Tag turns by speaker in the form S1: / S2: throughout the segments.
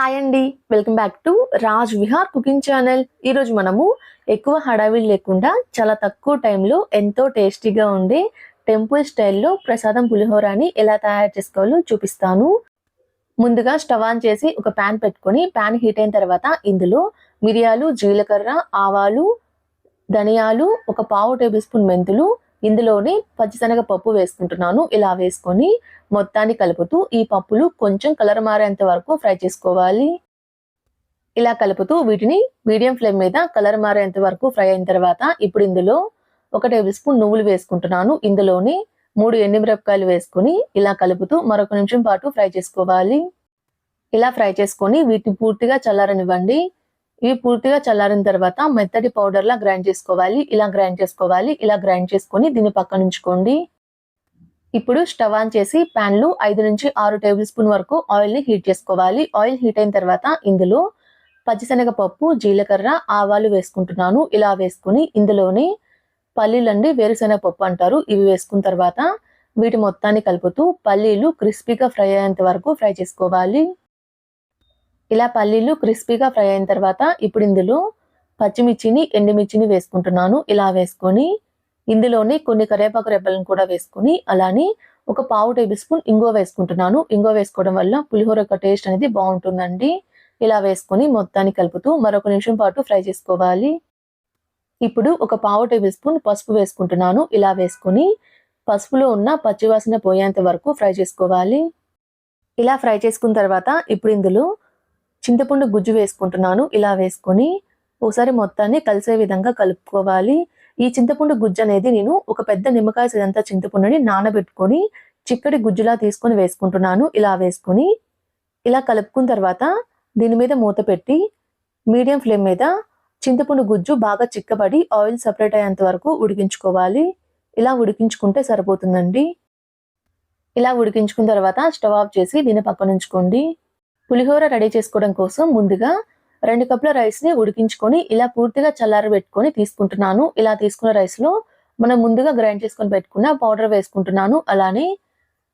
S1: Hi అండి. Welcome back to Raj Vihar cooking channel ఈరోజు మనము ఎక్కువ హడావిడి లేకుండా చాలా తక్కువ టైంలో ఎంతో టేస్టీగా ఉండే టెంపుల్ స్టైల్లో ప్రసాదం పులిహోరాని ఎలా తయారు చేసుకోవాలో చూపిస్తాను. ముందుగా స్టవ్ ఆన్ చేసి ఒక ప్యాన్ పెట్టుకొని ప్యాన్ హీట్ అయిన తర్వాత ఇందులో మిరియాలు జీలకర్ర ఆవాలు ధనియాలు ఒక పావు టేబుల్ స్పూన్ మెంతులు ఇందులోనే పచ్చిశనగ పప్పు వేసుకుంటున్నాను. ఇలా వేసుకొని మొత్తాన్ని కలుపుతూ ఈ పప్పులు కొంచెం కలర్ మారేంత వరకు ఫ్రై చేసుకోవాలి. ఇలా కలుపుతూ వీటిని మీడియం ఫ్లేమ్ మీద కలర్ మారేంత వరకు ఫ్రై అయిన తర్వాత ఇప్పుడు ఇందులో ఒక టేబుల్ స్పూన్ నువ్వులు వేసుకుంటున్నాను. ఇందులోనే మూడు ఎండుమిరపకాయలు వేసుకొని ఇలా కలుపుతూ మరొక నిమిషం పాటు ఫ్రై చేసుకోవాలి. ఇలా ఫ్రై చేసుకొని వీటిని పూర్తిగా చల్లారనివ్వండి. ఇవి పూర్తిగా చల్లారిన తర్వాత మెత్తటి పౌడర్ లా గ్రైండ్ చేసుకోవాలి. ఇలా గ్రైండ్ చేసుకోవాలి. ఇలా గ్రైండ్ చేసుకొని దీన్ని పక్కన ఉంచుకోండి. ఇప్పుడు స్టవ్ ఆన్ చేసి ప్యాన్లో ఐదు నుంచి ఆరు టేబుల్ స్పూన్ వరకు ఆయిల్ని హీట్ చేసుకోవాలి. ఆయిల్ హీట్ అయిన తర్వాత ఇందులో పచ్చిశనగ పప్పు జీలకర్ర ఆవాలు వేసుకుంటున్నాను. ఇలా వేసుకుని ఇందులోనే పల్లీలండి వేరుశనగ పప్పు అంటారు. ఇవి వేసుకున్న తర్వాత వీటి మొత్తాన్ని కలుపుతూ పల్లీలు క్రిస్పీగా ఫ్రై అయ్యేంత వరకు ఫ్రై చేసుకోవాలి. ఇలా పల్లీలు క్రిస్పీగా ఫ్రై అయిన తర్వాత ఇప్పుడు ఇందులో పచ్చిమిర్చిని ఎండుమిర్చిని వేసుకుంటున్నాను. ఇలా వేసుకొని ఇందులోనే కొన్ని కరివేపాకు రెబ్బలను కూడా వేసుకొని అలానే ఒక పావు టేబుల్ స్పూన్ ఇంగో వేసుకుంటున్నాను. ఇంగో వేసుకోవడం వల్ల పులిహోర యొక్క టేస్ట్ అనేది బాగుంటుందండి. ఇలా వేసుకొని మొత్తాన్ని కలుపుతూ మరొక నిమిషం పాటు ఫ్రై చేసుకోవాలి. ఇప్పుడు ఒక పావు టేబుల్ స్పూన్ పసుపు వేసుకుంటున్నాను. ఇలా వేసుకొని పసుపులో ఉన్న పచ్చివాసన పోయేంత వరకు ఫ్రై చేసుకోవాలి. ఇలా ఫ్రై చేసుకున్న తర్వాత ఇప్పుడు ఇందులో చింతపండు గుజ్జు వేసుకుంటున్నాను. ఇలా వేసుకొని ఒకసారి మొత్తాన్ని కలిసే విధంగా కలుపుకోవాలి. ఈ చింతపండు గుజ్జు అనేది నేను ఒక పెద్ద నిమ్మకాయ సిదంత చింతపండుని నానబెట్టుకొని చిక్కటి గుజ్జులా తీసుకొని వేసుకుంటున్నాను. ఇలా వేసుకొని ఇలా కలుపుకున్న తర్వాత దీని మీద మూత పెట్టి మీడియం ఫ్లేమ్ మీద చింతపండు గుజ్జు బాగా చిక్కబడి ఆయిల్ సపరేట్ అయ్యేంత వరకు ఉడికించుకోవాలి. ఇలా ఉడికించుకుంటే సరిపోతుందండి. ఇలా ఉడికించుకున్న తర్వాత స్టవ్ ఆఫ్ చేసి దీన్ని పక్కనుంచుకోండి. పులిహోర రెడీ చేసుకోవడం కోసం ముందుగా రెండు కప్పుల రైస్ని ఉడికించుకొని ఇలా పూర్తిగా చల్లారబెట్టుకొని తీసుకుంటున్నాను. ఇలా తీసుకున్న రైస్లో మనం ముందుగా గ్రైండ్ చేసుకొని పెట్టుకున్న పౌడర్ వేసుకుంటున్నాను. అలానే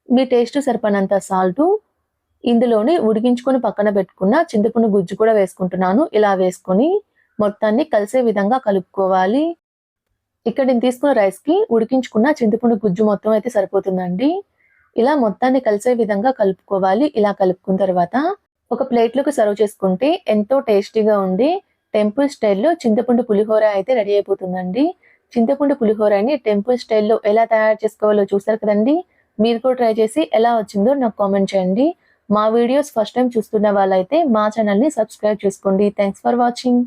S1: మీ టేస్ట్ సరిపడినంత సాల్ట్ ఇందులోని ఉడికించుకొని పక్కన పెట్టుకున్న చింతపండు గుజ్జు కూడా వేసుకుంటున్నాను. ఇలా వేసుకొని మొత్తాన్ని కలిసే విధంగా కలుపుకోవాలి. ఇక్కడ నేను తీసుకున్న రైస్కి ఉడికించుకున్న చింతపండు గుజ్జు మొత్తం అయితే సరిపోతుందండి. ఇలా మొత్తాన్ని కలిసే విధంగా కలుపుకోవాలి. ఇలా కలుపుకున్న తర్వాత ఒక ప్లేట్లోకి సర్వ్ చేసుకుంటే ఎంతో టేస్టీగా ఉండి టెంపుల్ స్టైల్లో చింతపండు పులిహోర అయితే రెడీ అయిపోతుందండి. చింతపండు పులిహోరని టెంపుల్ స్టైల్లో ఎలా తయారు చేసుకోవాలో చూసారు కదండి? మీరు కూడా ట్రై చేసి ఎలా వచ్చిందో నాకు కామెంట్ చేయండి. మా వీడియోస్ ఫస్ట్ టైం చూస్తున్న వాళ్ళైతే మా ఛానల్ని సబ్స్క్రైబ్ చేసుకోండి. Thanks for watching.